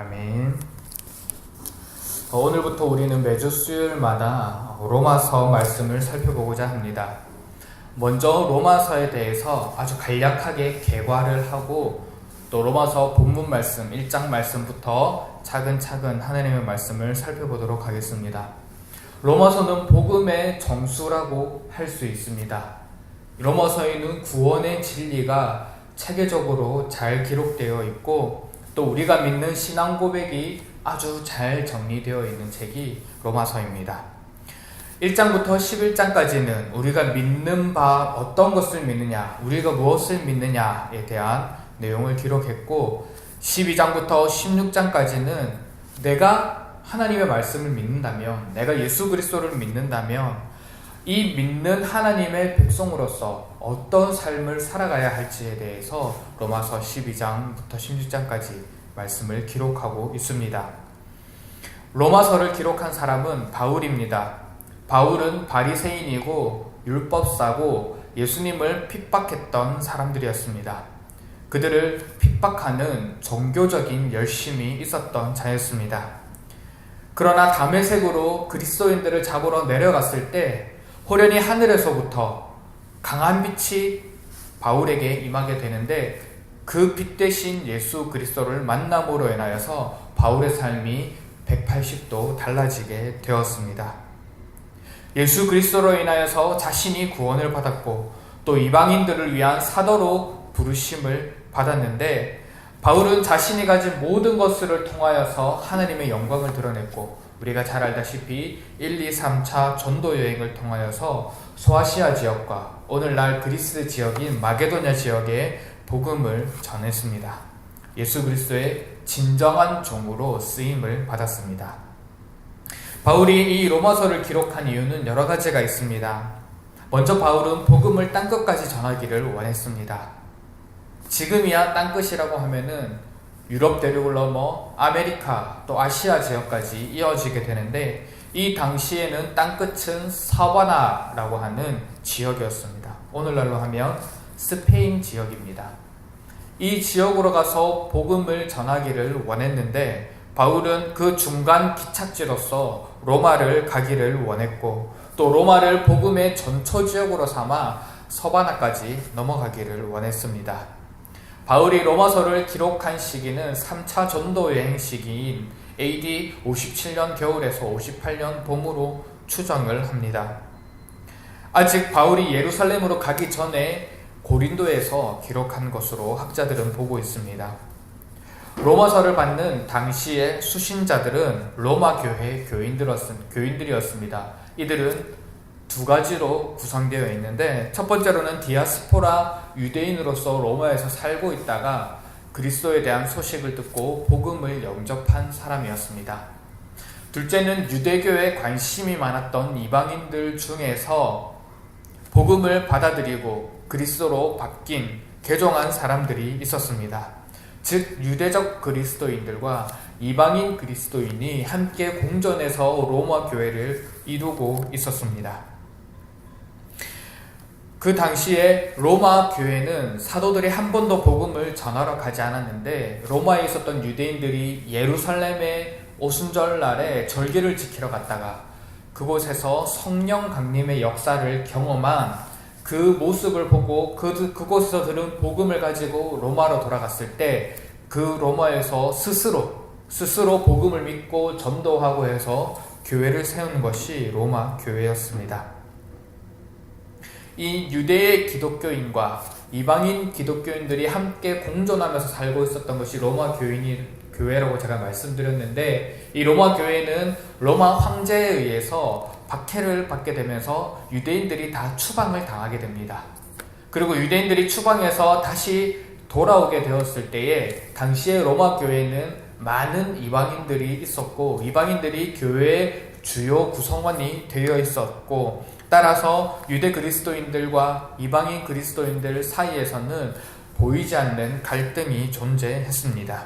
아멘. 어, 오늘부터 우리는 매주 수요일마다 로마서 말씀을 살펴보고자 합니다. 먼저 로마서에 대해서 아주 간략하게 개괄을 하고 또 로마서 본문 말씀 1장 말씀부터 차근차근 하나님의 말씀을 살펴보도록 하겠습니다. 로마서는 복음의 정수라고 할 수 있습니다. 로마서에는 구원의 진리가 체계적으로 잘 기록되어 있고 또 우리가 믿는 신앙 고백이 아주 잘 정리되어 있는 책이 로마서입니다. 1장부터 11장까지는 우리가 믿는 바 어떤 것을 믿느냐, 우리가 무엇을 믿느냐에 대한 내용을 기록했고 12장부터 16장까지는 내가 하나님의 말씀을 믿는다면, 내가 예수 그리스도를 믿는다면 이 믿는 하나님의 백성으로서 어떤 삶을 살아가야 할지에 대해서 로마서 12장부터 16장까지 말씀을 기록하고 있습니다. 로마서를 기록한 사람은 바울입니다. 바울은 바리새인이고 율법사고 예수님을 핍박했던 사람들이었습니다. 그들을 핍박하는 종교적인 열심이 있었던 자였습니다. 그러나 담의색으로 그리스도인들을 잡으러 내려갔을 때 호련히 하늘에서부터 강한 빛이 바울에게 임하게 되는데 그 빛 대신 예수 그리스도를 만남으로 인하여서 바울의 삶이 180도 달라지게 되었습니다. 예수 그리스도로 인하여서 자신이 구원을 받았고 또 이방인들을 위한 사도로 부르심을 받았는데 바울은 자신이 가진 모든 것을 통하여서 하나님의 영광을 드러냈고 우리가 잘 알다시피 1, 2, 3차 전도 여행을 통하여서 소아시아 지역과 오늘날 그리스 지역인 마게도냐 지역에 복음을 전했습니다. 예수 그리스도의 진정한 종으로 쓰임을 받았습니다. 바울이 이 로마서를 기록한 이유는 여러 가지가 있습니다. 먼저 바울은 복음을 땅 끝까지 전하기를 원했습니다. 지금이야 땅 끝이라고 하면은 유럽 대륙을 넘어 아메리카 또 아시아 지역까지 이어지게 되는데 이 당시에는 땅끝은 사바나라고 하는 지역이었습니다. 오늘날로 하면 스페인 지역입니다. 이 지역으로 가서 복음을 전하기를 원했는데 바울은 그 중간 기착지로서 로마를 가기를 원했고 또 로마를 복음의 전초 지역으로 삼아 서바나까지 넘어가기를 원했습니다. 바울이 로마서를 기록한 시기는 3차 전도 여행 시기인 AD 57년 겨울에서 58년 봄으로 추정을 합니다. 아직 바울이 예루살렘으로 가기 전에 고린도에서 기록한 것으로 학자들은 보고 있습니다. 로마서를 받는 당시의 수신자들은 로마 교회 교인들이었습니다. 이들은 두 가지로 구성되어 있는데 첫 번째로는 디아스포라 유대인으로서 로마에서 살고 있다가 그리스도에 대한 소식을 듣고 복음을 영접한 사람이었습니다. 둘째는 유대교에 관심이 많았던 이방인들 중에서 복음을 받아들이고 그리스도로 바뀐 개종한 사람들이 있었습니다. 즉 유대적 그리스도인들과 이방인 그리스도인이 함께 공존해서 로마 교회를 이루고 있었습니다. 그 당시에 로마 교회는 사도들이 한 번도 복음을 전하러 가지 않았는데 로마에 있었던 유대인들이 예루살렘의 오순절날에 절기를 지키러 갔다가 그곳에서 성령 강림의 역사를 경험한 그 모습을 보고 그, 그곳에서 들은 복음을 가지고 로마로 돌아갔을 때 그 로마에서 스스로 스스로 복음을 믿고 전도하고 해서 교회를 세운 것이 로마 교회였습니다. 이 유대의 기독교인과 이방인 기독교인들이 함께 공존하면서 살고 있었던 것이 로마 교인이 교회라고 제가 말씀드렸는데 이 로마 교회는 로마 황제에 의해서 박해를 받게 되면서 유대인들이 다 추방을 당하게 됩니다. 그리고 유대인들이 추방해서 다시 돌아오게 되었을 때에 당시에 로마 교회는 많은 이방인들이 있었고 이방인들이 교회의 주요 구성원이 되어 있었고 따라서 유대 그리스도인들과 이방인 그리스도인들 사이에서는 보이지 않는 갈등이 존재했습니다.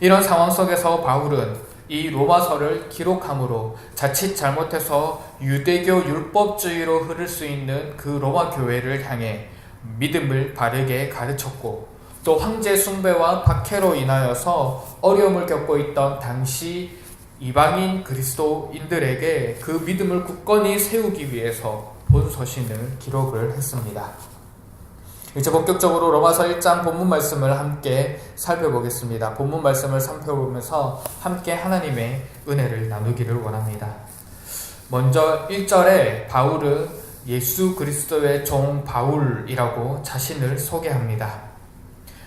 이런 상황 속에서 바울은 이 로마서를 기록함으로 자칫 잘못해서 유대교 율법주의로 흐를 수 있는 그 로마 교회를 향해 믿음을 바르게 가르쳤고 또 황제 숭배와 박해로 인하여서 어려움을 겪고 있던 당시 이방인 그리스도인들에게 그 믿음을 굳건히 세우기 위해서 본서신을 기록을 했습니다. 이제 본격적으로 로마서 1장 본문 말씀을 함께 살펴보겠습니다. 본문 말씀을 살펴보면서 함께 하나님의 은혜를 나누기를 원합니다. 먼저 1절에 바울은 예수 그리스도의 종 바울이라고 자신을 소개합니다.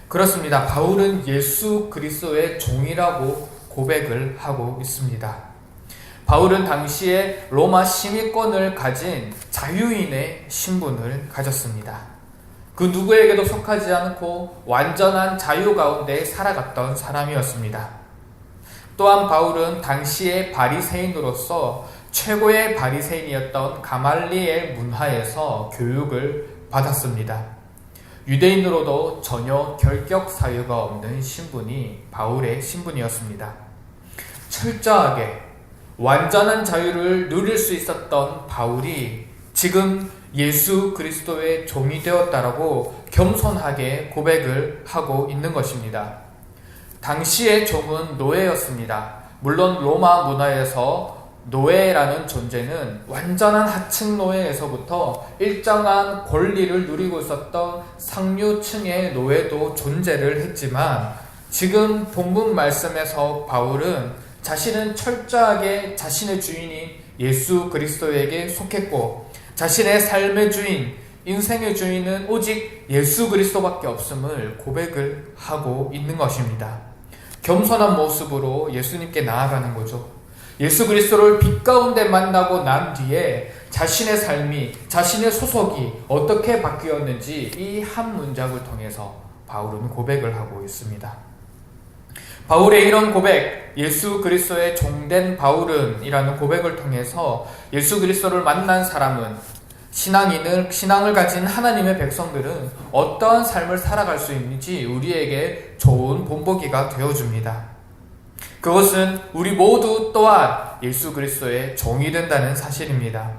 그렇습니다. 바울은 예수 그리스도의 종이라고 고백을 하고 있습니다. 바울은 당시에 로마 시민권을 가진 자유인의 신분을 가졌습니다. 그 누구에게도 속하지 않고 완전한 자유 가운데 살아갔던 사람이었습니다. 또한 바울은 당시의 바리새인으로서 최고의 바리새인이었던 가말리엘 문화에서 교육을 받았습니다. 유대인으로도 전혀 결격 사유가 없는 신분이 바울의 신분이었습니다. 철저하게 완전한 자유를 누릴 수 있었던 바울이 지금 예수 그리스도의 종이 되었다라고 겸손하게 고백을 하고 있는 것입니다. 당시의 종은 노예였습니다. 물론 로마 문화에서 노예라는 존재는 완전한 하층 노예에서부터 일정한 권리를 누리고 있었던 상류층의 노예도 존재를 했지만 지금 본문 말씀에서 바울은 자신은 철저하게 자신의 주인인 예수 그리스도에게 속했고 자신의 삶의 주인, 인생의 주인은 오직 예수 그리스도밖에 없음을 고백을 하고 있는 것입니다. 겸손한 모습으로 예수님께 나아가는 거죠. 예수 그리스도를 빛 가운데 만나고 난 뒤에 자신의 삶이, 자신의 소속이 어떻게 바뀌었는지 이 한 문장을 통해서 바울은 고백을 하고 있습니다. 바울의 이런 고백, 예수 그리스도의 종된 바울은 이라는 고백을 통해서 예수 그리스도를 만난 사람은 신앙인을, 신앙을 가진 하나님의 백성들은 어떠한 삶을 살아갈 수 있는지 우리에게 좋은 본보기가 되어 줍니다. 그것은 우리 모두 또한 예수 그리스도의 종이 된다는 사실입니다.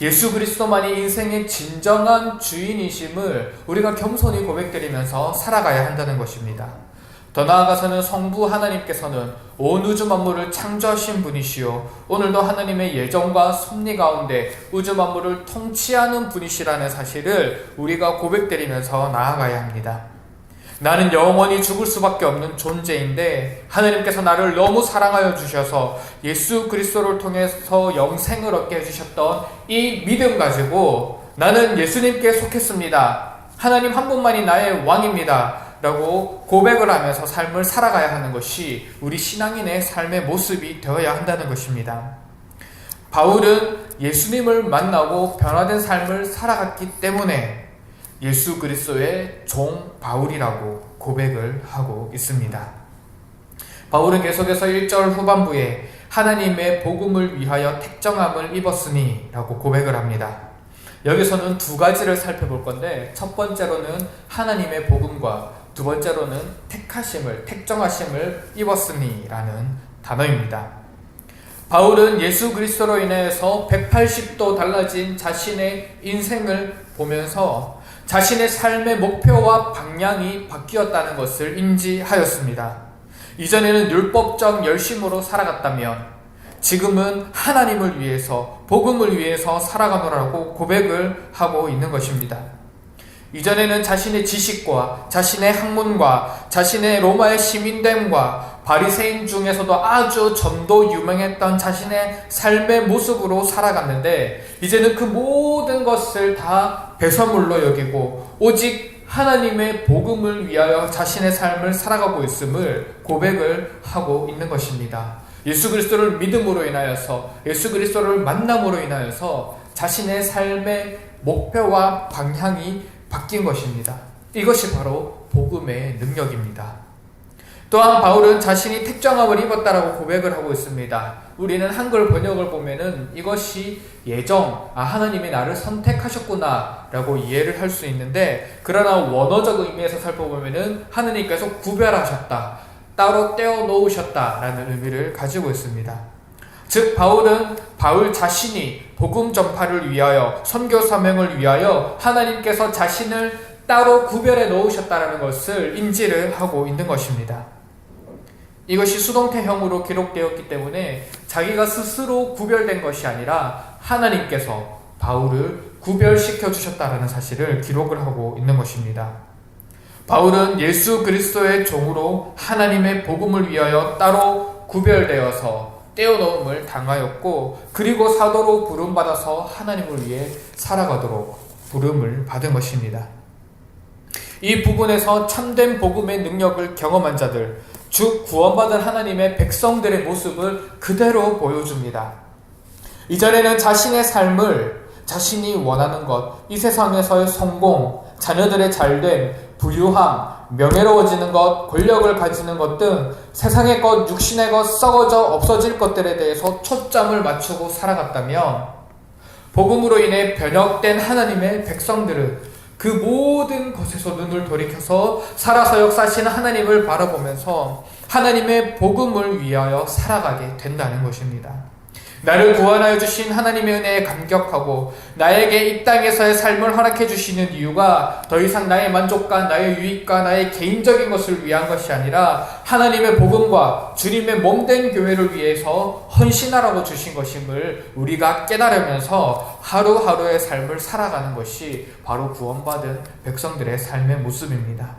예수 그리스도만이 인생의 진정한 주인이심을 우리가 겸손히 고백드리면서 살아가야 한다는 것입니다. 더 나아가서는 성부 하나님께서는 온 우주 만물을 창조하신 분이시요 오늘도 하나님의 예정과 섭리 가운데 우주 만물을 통치하는 분이시라는 사실을 우리가 고백드리면서 나아가야 합니다. 나는 영원히 죽을 수밖에 없는 존재인데 하나님께서 나를 너무 사랑하여 주셔서 예수 그리스도를 통해서 영생을 얻게 해주셨던 이 믿음 가지고 나는 예수님께 속했습니다. 하나님 한 분만이 나의 왕입니다. 라고 고백을 하면서 삶을 살아가야 하는 것이 우리 신앙인의 삶의 모습이 되어야 한다는 것입니다. 바울은 예수님을 만나고 변화된 삶을 살아갔기 때문에 예수 그리스도의 종 바울이라고 고백을 하고 있습니다. 바울은 계속해서 1절 후반부에 하나님의 복음을 위하여 택정함을 입었으니 라고 고백을 합니다. 여기서는 두 가지를 살펴볼 건데 첫 번째로는 하나님의 복음과 두 번째로는 택하심을, 택정하심을 입었으니라는 단어입니다. 바울은 예수 그리스도로 인해서 180도 달라진 자신의 인생을 보면서 자신의 삶의 목표와 방향이 바뀌었다는 것을 인지하였습니다. 이전에는 율법적 열심으로 살아갔다면 지금은 하나님을 위해서, 복음을 위해서 살아가노라고 고백을 하고 있는 것입니다. 이전에는 자신의 지식과 자신의 학문과 자신의 로마의 시민됨과 바리새인 중에서도 아주 점도 유명했던 자신의 삶의 모습으로 살아갔는데 이제는 그 모든 것을 다 배설물로 여기고 오직 하나님의 복음을 위하여 자신의 삶을 살아가고 있음을 고백을 하고 있는 것입니다. 예수 그리스도를 믿음으로 인하여서 예수 그리스도를 만남으로 인하여서 자신의 삶의 목표와 방향이 바뀐 것입니다. 이것이 바로 복음의 능력입니다. 또한 바울은 자신이 택정함을 입었다라고 고백을 하고 있습니다. 우리는 한글 번역을 보면은 이것이 예정, 아, 하나님이 나를 선택하셨구나 라고 이해를 할 수 있는데, 그러나 원어적 의미에서 살펴보면은 하나님께서 구별하셨다, 따로 떼어 놓으셨다 라는 의미를 가지고 있습니다. 즉 바울은 바울 자신이 복음 전파를 위하여 선교 사명을 위하여 하나님께서 자신을 따로 구별해 놓으셨다는 것을 인지를 하고 있는 것입니다. 이것이 수동태형으로 기록되었기 때문에 자기가 스스로 구별된 것이 아니라 하나님께서 바울을 구별시켜 주셨다는 사실을 기록을 하고 있는 것입니다. 바울은 예수 그리스도의 종으로 하나님의 복음을 위하여 따로 구별되어서 떼어놓음을 당하였고 그리고 사도로 부름받아서 하나님을 위해 살아가도록 부름을 받은 것입니다. 이 부분에서 참된 복음의 능력을 경험한 자들, 즉 구원받은 하나님의 백성들의 모습을 그대로 보여줍니다. 이전에는 자신의 삶을 자신이 원하는 것, 이 세상에서의 성공, 자녀들의 잘됨, 부유함, 명예로워지는 것, 권력을 가지는 것 등 세상의 것, 육신의 것, 썩어져 없어질 것들에 대해서 초점을 맞추고 살아갔다면 복음으로 인해 변혁된 하나님의 백성들은 그 모든 것에서 눈을 돌이켜서 살아서 역사하시는 하나님을 바라보면서 하나님의 복음을 위하여 살아가게 된다는 것입니다. 나를 구원하여 주신 하나님의 은혜에 감격하고 나에게 이 땅에서의 삶을 허락해 주시는 이유가 더 이상 나의 만족과 나의 유익과 나의 개인적인 것을 위한 것이 아니라 하나님의 복음과 주님의 몸된 교회를 위해서 헌신하라고 주신 것임을 우리가 깨달으면서 하루하루의 삶을 살아가는 것이 바로 구원받은 백성들의 삶의 모습입니다.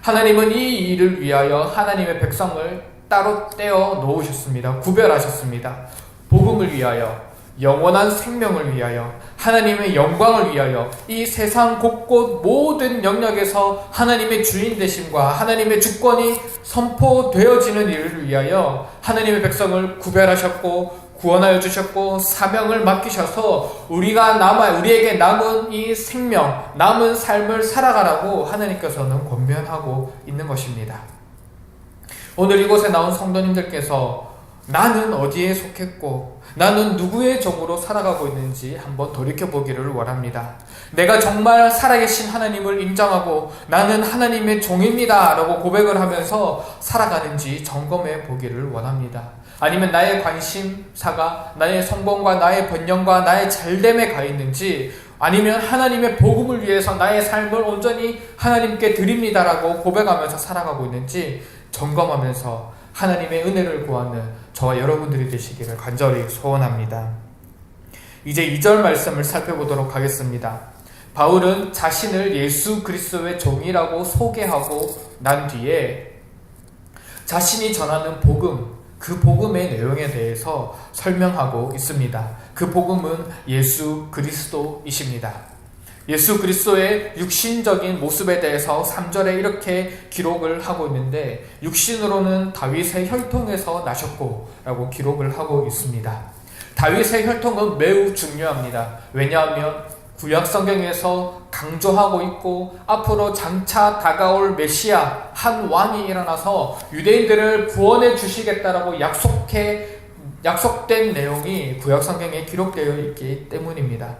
하나님은 이 일을 위하여 하나님의 백성을 따로 떼어 놓으셨습니다. 구별하셨습니다. 복음을 위하여 영원한 생명을 위하여 하나님의 영광을 위하여 이 세상 곳곳 모든 영역에서 하나님의 주인 되심과 하나님의 주권이 선포되어지는 일을 위하여 하나님의 백성을 구별하셨고 구원하여 주셨고 사명을 맡기셔서 우리가 남아 우리에게 남은 이 생명 남은 삶을 살아가라고 하나님께서는 권면하고 있는 것입니다. 오늘 이곳에 나온 성도님들께서 나는 어디에 속했고 나는 누구의 종으로 살아가고 있는지 한번 돌이켜 보기를 원합니다. 내가 정말 살아계신 하나님을 인정하고 나는 하나님의 종입니다. 라고 고백을 하면서 살아가는지 점검해 보기를 원합니다. 아니면 나의 관심사가 나의 성공과 나의 번영과 나의 잘됨에 가 있는지 아니면 하나님의 복음을 위해서 나의 삶을 온전히 하나님께 드립니다라고 고백하면서 살아가고 있는지 점검하면서 하나님의 은혜를 구하는 저와 여러분들이 되시기를 간절히 소원합니다. 이제 2절 말씀을 살펴보도록 하겠습니다. 바울은 자신을 예수 그리스도의 종이라고 소개하고 난 뒤에 자신이 전하는 복음, 그 복음의 내용에 대해서 설명하고 있습니다. 그 복음은 예수 그리스도이십니다. 예수 그리스도의 육신적인 모습에 대해서 3절에 이렇게 기록을 하고 있는데 육신으로는 다윗의 혈통에서 나셨고 라고 기록을 하고 있습니다. 다윗의 혈통은 매우 중요합니다. 왜냐하면 구약 성경에서 강조하고 있고 앞으로 장차 다가올 메시아 한 왕이 일어나서 유대인들을 구원해 주시겠다라고 약속해 약속된 내용이 구약 성경에 기록되어 있기 때문입니다.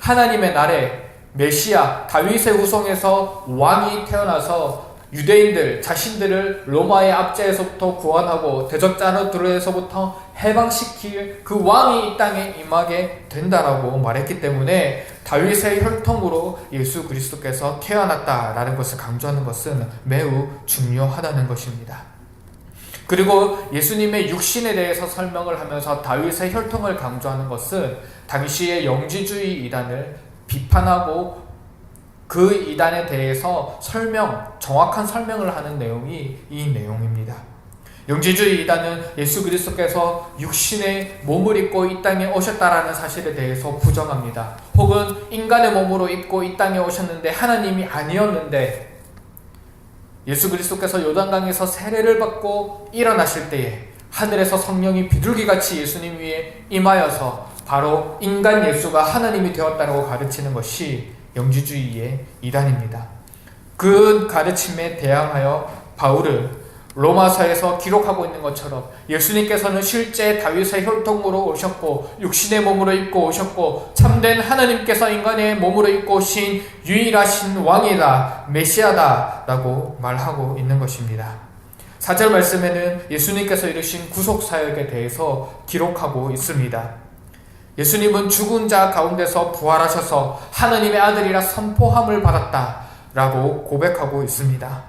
하나님의 날에 메시아 다윗의 후손에서 왕이 태어나서 유대인들 자신들을 로마의 압제에서부터 구원하고 대적자들에서부터 해방시킬 그 왕이 이 땅에 임하게 된다라고 말했기 때문에 다윗의 혈통으로 예수 그리스도께서 태어났다라는 것을 강조하는 것은 매우 중요하다는 것입니다. 그리고 예수님의 육신에 대해서 설명을 하면서 다윗의 혈통을 강조하는 것은 당시의 영지주의 이단을 비판하고 그 이단에 대해서 설명, 정확한 설명을 하는 내용이 이 내용입니다. 영지주의 이단은 예수 그리스도께서 육신의 몸을 입고 이 땅에 오셨다라는 사실에 대해서 부정합니다. 혹은 인간의 몸으로 입고 이 땅에 오셨는데 하나님이 아니었는데 예수 그리스도께서 요단강에서 세례를 받고 일어나실 때에 하늘에서 성령이 비둘기같이 예수님 위에 임하여서 바로 인간 예수가 하나님이 되었다고 가르치는 것이 영지주의의 이단입니다. 그 가르침에 대항하여 바울은 로마서에서 기록하고 있는 것처럼 예수님께서는 실제 다윗의 혈통으로 오셨고 육신의 몸으로 입고 오셨고 참된 하나님께서 인간의 몸으로 입고 오신 유일하신 왕이다 메시아다라고 말하고 있는 것입니다. 4절 말씀에는 예수님께서 이루신 구속 사역에 대해서 기록하고 있습니다. 예수님은 죽은 자 가운데서 부활하셔서 하나님의 아들이라 선포함을 받았다. 라고 고백하고 있습니다.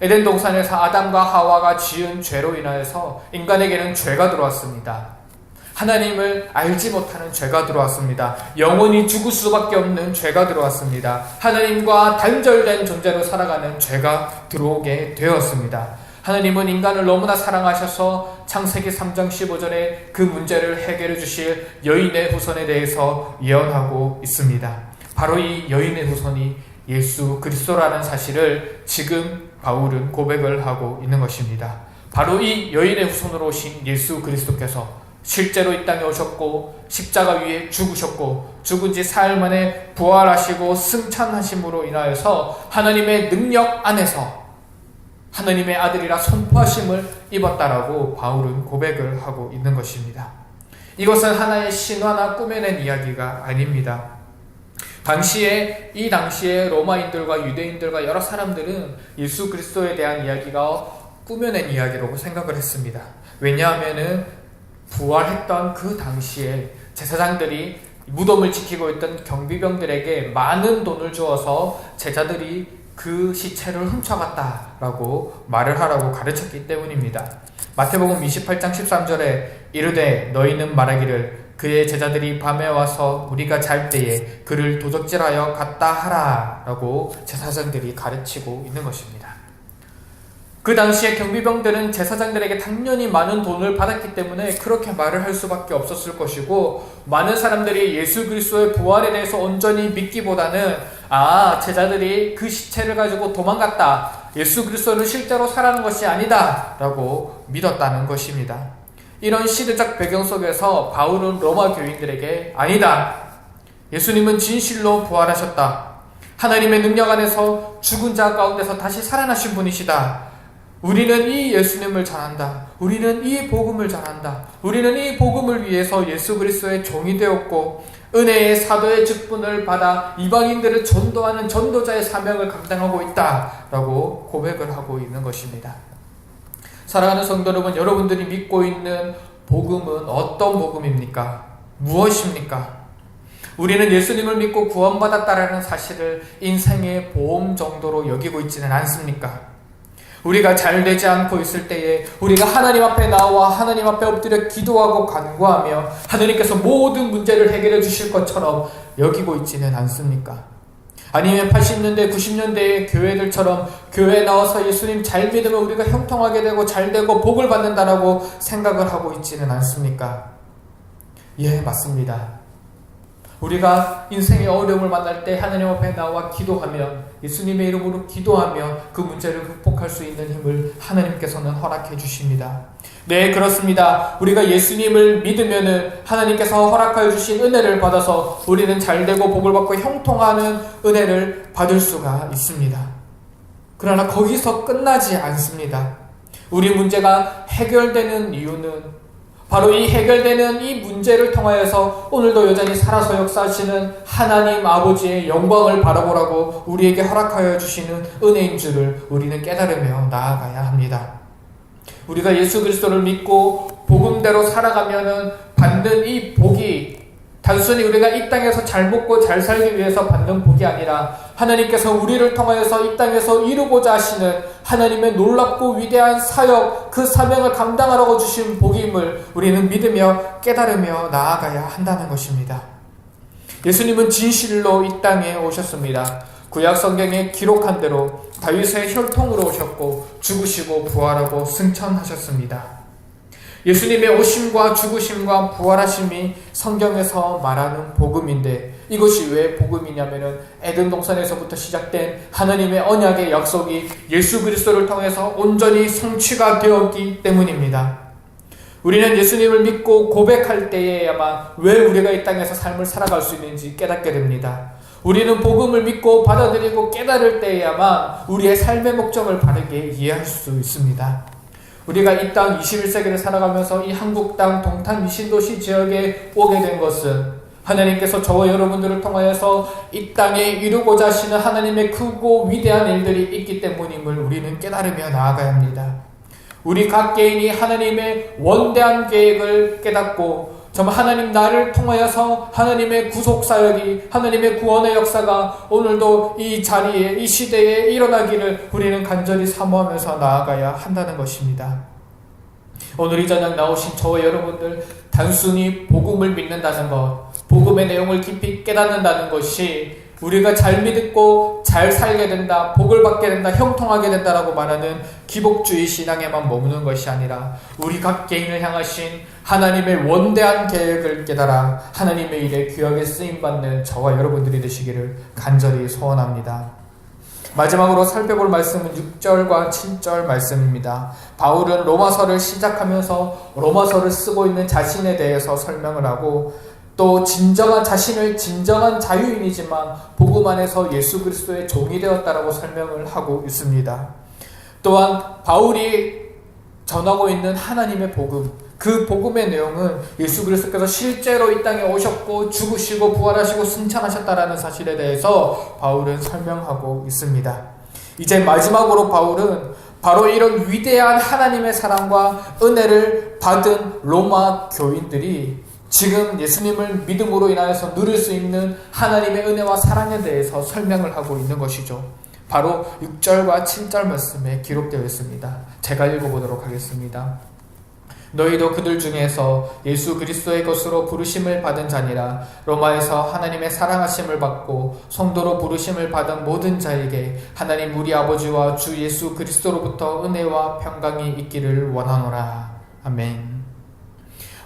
에덴 동산에서 아담과 하와가 지은 죄로 인하여서 인간에게는 죄가 들어왔습니다. 하나님을 알지 못하는 죄가 들어왔습니다. 영원히 죽을 수밖에 없는 죄가 들어왔습니다. 하나님과 단절된 존재로 살아가는 죄가 들어오게 되었습니다. 하나님은 인간을 너무나 사랑하셔서 창세기 3장 15절에 그 문제를 해결해 주실 여인의 후손에 대해서 예언하고 있습니다. 바로 이 여인의 후손이 예수 그리스도라는 사실을 지금 바울은 고백을 하고 있는 것입니다. 바로 이 여인의 후손으로 오신 예수 그리스도께서 실제로 이 땅에 오셨고 십자가 위에 죽으셨고 죽은 지 사흘 만에 부활하시고 승천하심으로 인하여서 하나님의 능력 안에서 하나님의 아들이라 선포하심을 입었다라고 바울은 고백을 하고 있는 것입니다. 이것은 하나의 신화나 꾸며낸 이야기가 아닙니다. 당시에 이 당시에 로마인들과 유대인들과 여러 사람들은 예수 그리스도에 대한 이야기가 꾸며낸 이야기라고 생각을 했습니다. 왜냐하면은 부활했던 그 당시에 제사장들이 무덤을 지키고 있던 경비병들에게 많은 돈을 주어서 제자들이 그 시체를 훔쳐갔다라고 말을 하라고 가르쳤기 때문입니다. 마태복음 28장 13절에 이르되 너희는 말하기를 그의 제자들이 밤에 와서 우리가 잘 때에 그를 도적질하여 갔다 하라라고 제사장들이 가르치고 있는 것입니다. 그 당시에 경비병들은 제사장들에게 당연히 많은 돈을 받았기 때문에 그렇게 말을 할 수밖에 없었을 것이고 많은 사람들이 예수 그리스도의 부활에 대해서 온전히 믿기보다는 아 제자들이 그 시체를 가지고 도망갔다 예수 그리스도는 실제로 살아는 것이 아니다 라고 믿었다는 것입니다. 이런 시대적 배경 속에서 바울은 로마 교인들에게 아니다 예수님은 진실로 부활하셨다 하나님의 능력 안에서 죽은 자 가운데서 다시 살아나신 분이시다. 우리는 이 예수님을 잘한다. 우리는 이 복음을 잘한다. 우리는 이 복음을 위해서 예수 그리스도의 종이 되었고 은혜의 사도의 직분을 받아 이방인들을 전도하는 전도자의 사명을 감당하고 있다라고 고백을 하고 있는 것입니다. 사랑하는 성도 여러분, 여러분들이 믿고 있는 복음은 어떤 복음입니까? 무엇입니까? 우리는 예수님을 믿고 구원받았다라는 사실을 인생의 보험 정도로 여기고 있지는 않습니까? 우리가 잘 되지 않고 있을 때에 우리가 하나님 앞에 나와 하나님 앞에 엎드려 기도하고 간구하며 하나님께서 모든 문제를 해결해 주실 것처럼 여기고 있지는 않습니까? 아니면 80년대, 90년대의 교회들처럼 교회에 나와서 예수님 잘 믿으면 우리가 형통하게 되고 잘 되고 복을 받는다라고 생각을 하고 있지는 않습니까? 예, 맞습니다. 우리가 인생의 어려움을 만날 때 하나님 앞에 나와 기도하며 예수님의 이름으로 기도하며 그 문제를 극복할 수 있는 힘을 하나님께서는 허락해 주십니다. 네, 그렇습니다. 우리가 예수님을 믿으면은 하나님께서 허락하여 주신 은혜를 받아서 우리는 잘되고 복을 받고 형통하는 은혜를 받을 수가 있습니다. 그러나 거기서 끝나지 않습니다. 우리 문제가 해결되는 이유는 바로 이 해결되는 이 문제를 통하여서 오늘도 여전히 살아서 역사하시는 하나님 아버지의 영광을 바라보라고 우리에게 허락하여 주시는 은혜인 줄을 우리는 깨달으며 나아가야 합니다. 우리가 예수 그리스도를 믿고 복음대로 살아가면은 받는 이 복이 단순히 우리가 이 땅에서 잘 먹고 잘 살기 위해서 받는 복이 아니라 하나님께서 우리를 통하여서 이 땅에서 이루고자 하시는 하나님의 놀랍고 위대한 사역, 그 사명을 감당하라고 주신 복임을 우리는 믿으며 깨달으며 나아가야 한다는 것입니다. 예수님은 진실로 이 땅에 오셨습니다. 구약 성경에 기록한 대로 다윗의 혈통으로 오셨고 죽으시고 부활하고 승천하셨습니다. 예수님의 오심과 죽으심과 부활하심이 성경에서 말하는 복음인데 이것이 왜 복음이냐면은 에덴 동산에서부터 시작된 하나님의 언약의 약속이 예수 그리스도를 통해서 온전히 성취가 되었기 때문입니다. 우리는 예수님을 믿고 고백할 때에야만 왜 우리가 이 땅에서 삶을 살아갈 수 있는지 깨닫게 됩니다. 우리는 복음을 믿고 받아들이고 깨달을 때에야만 우리의 삶의 목적을 바르게 이해할 수 있습니다. 우리가 이 땅 21세기를 살아가면서 이 한국 땅 동탄 미신도시 지역에 오게 된 것은 하나님께서 저와 여러분들을 통하여서 이 땅에 이루고자 하시는 하나님의 크고 위대한 일들이 있기 때문임을 우리는 깨달으며 나아가야 합니다. 우리 각 개인이 하나님의 원대한 계획을 깨닫고 정말 하나님 나를 통하여서 하나님의 구속 사역이 하나님의 구원의 역사가 오늘도 이 자리에 이 시대에 일어나기를 우리는 간절히 사모하면서 나아가야 한다는 것입니다. 오늘 이 저녁 나오신 저와 여러분들 단순히 복음을 믿는다는 것, 복음의 내용을 깊이 깨닫는다는 것이 우리가 잘 믿고 잘 살게 된다, 복을 받게 된다, 형통하게 된다라고 말하는 기복주의 신앙에만 머무는 것이 아니라 우리 각 개인을 향하신 하나님의 원대한 계획을 깨달아 하나님의 일에 귀하게 쓰임 받는 저와 여러분들이 되시기를 간절히 소원합니다. 마지막으로 살펴볼 말씀은 6절과 7절 말씀입니다. 바울은 로마서를 시작하면서 로마서를 쓰고 있는 자신에 대해서 설명을 하고 또 진정한 자신을 진정한 자유인이지만 복음 안에서 예수 그리스도의 종이 되었다라고 설명을 하고 있습니다. 또한 바울이 전하고 있는 하나님의 복음 그 복음의 내용은 예수 그리스도께서 실제로 이 땅에 오셨고 죽으시고 부활하시고 승천하셨다라는 사실에 대해서 바울은 설명하고 있습니다. 이제 마지막으로 바울은 바로 이런 위대한 하나님의 사랑과 은혜를 받은 로마 교인들이 지금 예수님을 믿음으로 인하여서 누릴 수 있는 하나님의 은혜와 사랑에 대해서 설명을 하고 있는 것이죠. 바로 6절과 7절 말씀에 기록되어 있습니다. 제가 읽어보도록 하겠습니다. 너희도 그들 중에서 예수 그리스도의 것으로 부르심을 받은 자니라 로마에서 하나님의 사랑하심을 받고 성도로 부르심을 받은 모든 자에게 하나님 우리 아버지와 주 예수 그리스도로부터 은혜와 평강이 있기를 원하노라 아멘.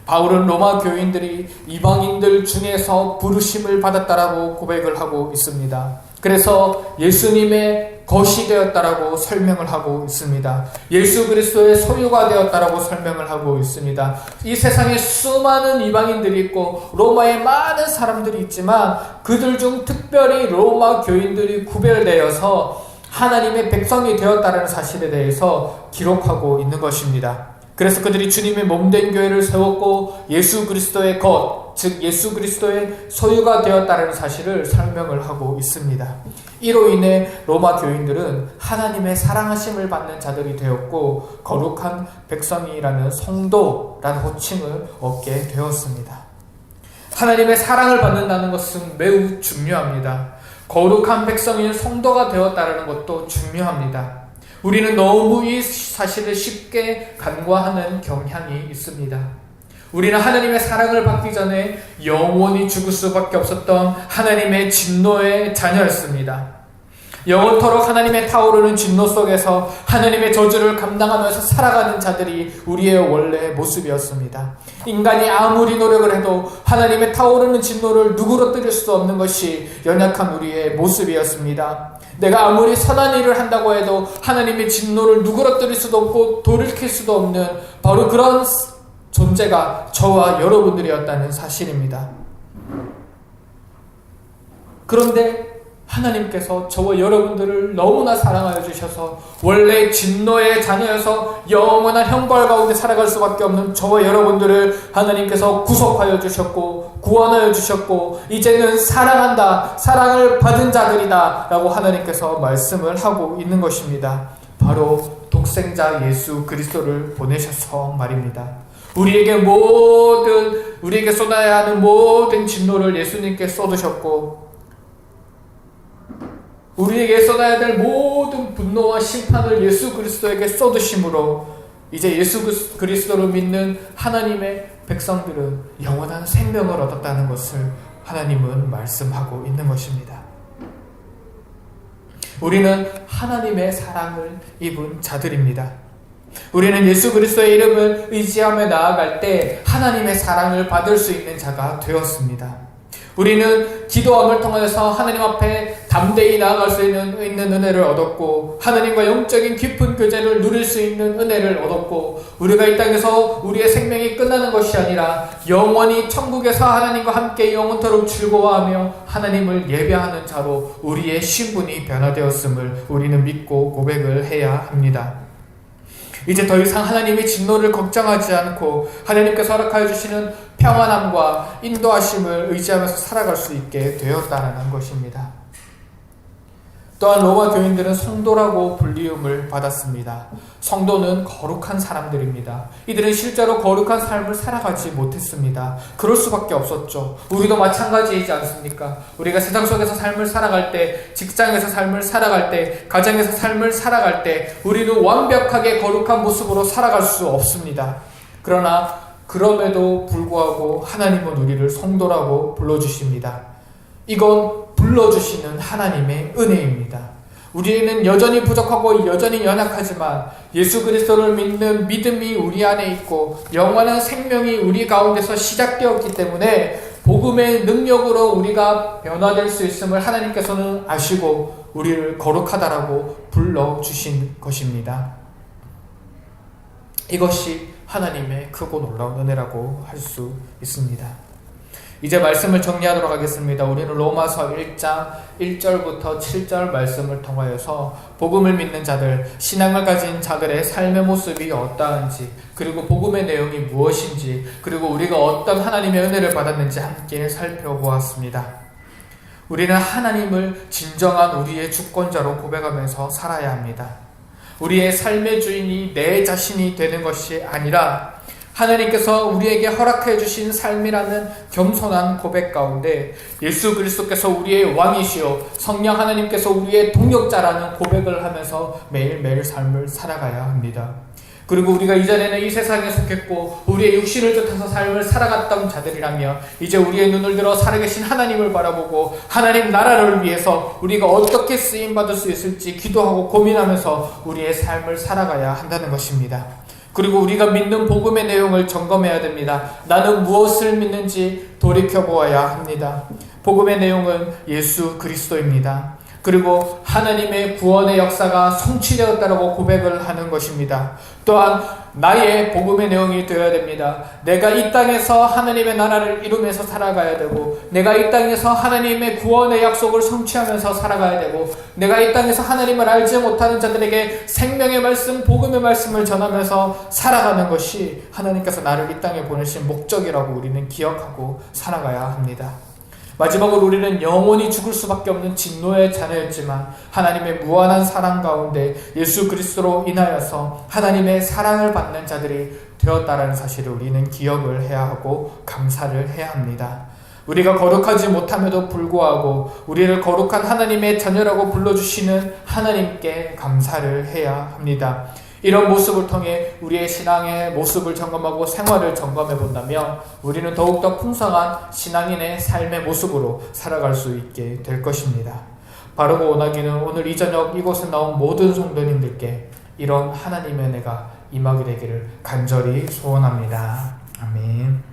바울은 로마 교인들이 이방인들 중에서 부르심을 받았다라고 고백을 하고 있습니다. 그래서 예수님의 것이 되었다라고 설명을 하고 있습니다. 예수 그리스도의 소유가 되었다라고 설명을 하고 있습니다. 이 세상에 수많은 이방인들이 있고 로마에 많은 사람들이 있지만 그들 중 특별히 로마 교인들이 구별되어서 하나님의 백성이 되었다는 사실에 대해서 기록하고 있는 것입니다. 그래서 그들이 주님의 몸된 교회를 세웠고 예수 그리스도의 것, 즉 예수 그리스도의 소유가 되었다는 사실을 설명을 하고 있습니다. 이로 인해 로마 교인들은 하나님의 사랑하심을 받는 자들이 되었고 거룩한 백성이라는 성도라는 호칭을 얻게 되었습니다. 하나님의 사랑을 받는다는 것은 매우 중요합니다. 거룩한 백성인 성도가 되었다는 것도 중요합니다. 우리는 너무 이 사실을 쉽게 간과하는 경향이 있습니다. 우리는 하나님의 사랑을 받기 전에 영원히 죽을 수밖에 없었던 하나님의 진노의 자녀였습니다. 영원토록 하나님의 타오르는 진노 속에서 하나님의 저주를 감당하면서 살아가는 자들이 우리의 원래 모습이었습니다. 인간이 아무리 노력을 해도 하나님의 타오르는 진노를 누구로 뜨릴 수 없는 것이 연약한 우리의 모습이었습니다. 내가 아무리 선한 일을 한다고 해도 하나님의 진노를 누구로뜨릴 수도 없고 돌이킬 수도 없는 바로 그런 존재가 저와 여러분들이었다는 사실입니다. 그런데 하나님께서 저와 여러분들을 너무나 사랑하여 주셔서 원래 진노의 자녀여서 영원한 형벌 가운데 살아갈 수밖에 없는 저와 여러분들을 하나님께서 구속하여 주셨고 구원하여 주셨고 이제는 사랑한다 사랑을 받은 자들이다 라고 하나님께서 말씀을 하고 있는 것입니다. 바로 독생자 예수 그리스도를 보내셔서 말입니다. 우리에게 모든 우리에게 쏟아야 하는 모든 진노를 예수님께 쏟으셨고 우리에게 쏟아야 될 모든 분노와 심판을 예수 그리스도에게 쏟으심으로 이제 예수 그리스도를 믿는 하나님의 백성들은 영원한 생명을 얻었다는 것을 하나님은 말씀하고 있는 것입니다. 우리는 하나님의 사랑을 입은 자들입니다. 우리는 예수 그리스도의 이름을 의지하며 나아갈 때 하나님의 사랑을 받을 수 있는 자가 되었습니다. 우리는 기도함을 통해서 하나님 앞에 담대히 나아갈 수 있는, 있는 은혜를 얻었고 하나님과 영적인 깊은 교제를 누릴 수 있는 은혜를 얻었고 우리가 이 땅에서 우리의 생명이 끝나는 것이 아니라 영원히 천국에서 하나님과 함께 영원토록 즐거워하며 하나님을 예배하는 자로 우리의 신분이 변화되었음을 우리는 믿고 고백을 해야 합니다. 이제 더 이상 하나님의 진노를 걱정하지 않고 하나님께서 허락하여 주시는 평안함과 인도하심을 의지하면서 살아갈 수 있게 되었다는 것입니다. 또한 로마 교인들은 성도라고 불리움을 받았습니다. 성도는 거룩한 사람들입니다. 이들은 실제로 거룩한 삶을 살아가지 못했습니다. 그럴 수밖에 없었죠. 우리도 마찬가지이지 않습니까? 우리가 세상 속에서 삶을 살아갈 때, 직장에서 삶을 살아갈 때, 가정에서 삶을 살아갈 때, 우리는 완벽하게 거룩한 모습으로 살아갈 수 없습니다. 그러나 그럼에도 불구하고 하나님은 우리를 성도라고 불러주십니다. 이건 불러주시는 하나님의 은혜입니다. 우리는 여전히 부족하고 여전히 연약하지만 예수 그리스도를 믿는 믿음이 우리 안에 있고 영원한 생명이 우리 가운데서 시작되었기 때문에 복음의 능력으로 우리가 변화될 수 있음을 하나님께서는 아시고 우리를 거룩하다라고 불러 주신 것입니다. 이것이 하나님의 크고 놀라운 은혜라고 할 수 있습니다. 이제 말씀을 정리하도록 하겠습니다. 우리는 로마서 1장 1절부터 7절 말씀을 통하여서 복음을 믿는 자들, 신앙을 가진 자들의 삶의 모습이 어떠한지, 그리고 복음의 내용이 무엇인지, 그리고 우리가 어떤 하나님의 은혜를 받았는지 함께 살펴보았습니다. 우리는 하나님을 진정한 우리의 주권자로 고백하면서 살아야 합니다. 우리의 삶의 주인이 내 자신이 되는 것이 아니라 하나님께서 우리에게 허락해 주신 삶이라는 겸손한 고백 가운데 예수 그리스도께서 우리의 왕이시요 성령 하나님께서 우리의 동력자라는 고백을 하면서 매일매일 삶을 살아가야 합니다. 그리고 우리가 이전에는 이 세상에 속했고 우리의 육신을 뜻해서 삶을 살아갔던 자들이라면 이제 우리의 눈을 들어 살아계신 하나님을 바라보고 하나님 나라를 위해서 우리가 어떻게 쓰임 받을 수 있을지 기도하고 고민하면서 우리의 삶을 살아가야 한다는 것입니다. 그리고 우리가 믿는 복음의 내용을 점검해야 됩니다. 나는 무엇을 믿는지 돌이켜 보아야 합니다. 복음의 내용은 예수 그리스도입니다. 그리고 하나님의 구원의 역사가 성취되었다라고 고백을 하는 것입니다. 또한 나의 복음의 내용이 되어야 됩니다. 내가 이 땅에서 하나님의 나라를 이루면서 살아가야 되고, 내가 이 땅에서 하나님의 구원의 약속을 성취하면서 살아가야 되고, 내가 이 땅에서 하나님을 알지 못하는 자들에게 생명의 말씀, 복음의 말씀을 전하면서 살아가는 것이 하나님께서 나를 이 땅에 보내신 목적이라고 우리는 기억하고 살아가야 합니다. 마지막으로 우리는 영원히 죽을 수밖에 없는 진노의 자녀였지만 하나님의 무한한 사랑 가운데 예수 그리스도로 인하여서 하나님의 사랑을 받는 자들이 되었다라는 사실을 우리는 기억을 해야 하고 감사를 해야 합니다. 우리가 거룩하지 못함에도 불구하고 우리를 거룩한 하나님의 자녀라고 불러주시는 하나님께 감사를 해야 합니다. 이런 모습을 통해 우리의 신앙의 모습을 점검하고 생활을 점검해 본다면 우리는 더욱더 풍성한 신앙인의 삶의 모습으로 살아갈 수 있게 될 것입니다. 바르고 원하기는 오늘 이 저녁 이곳에 나온 모든 성도님들께 이런 하나님의 은혜가 임하게 되기를 간절히 소원합니다. 아멘.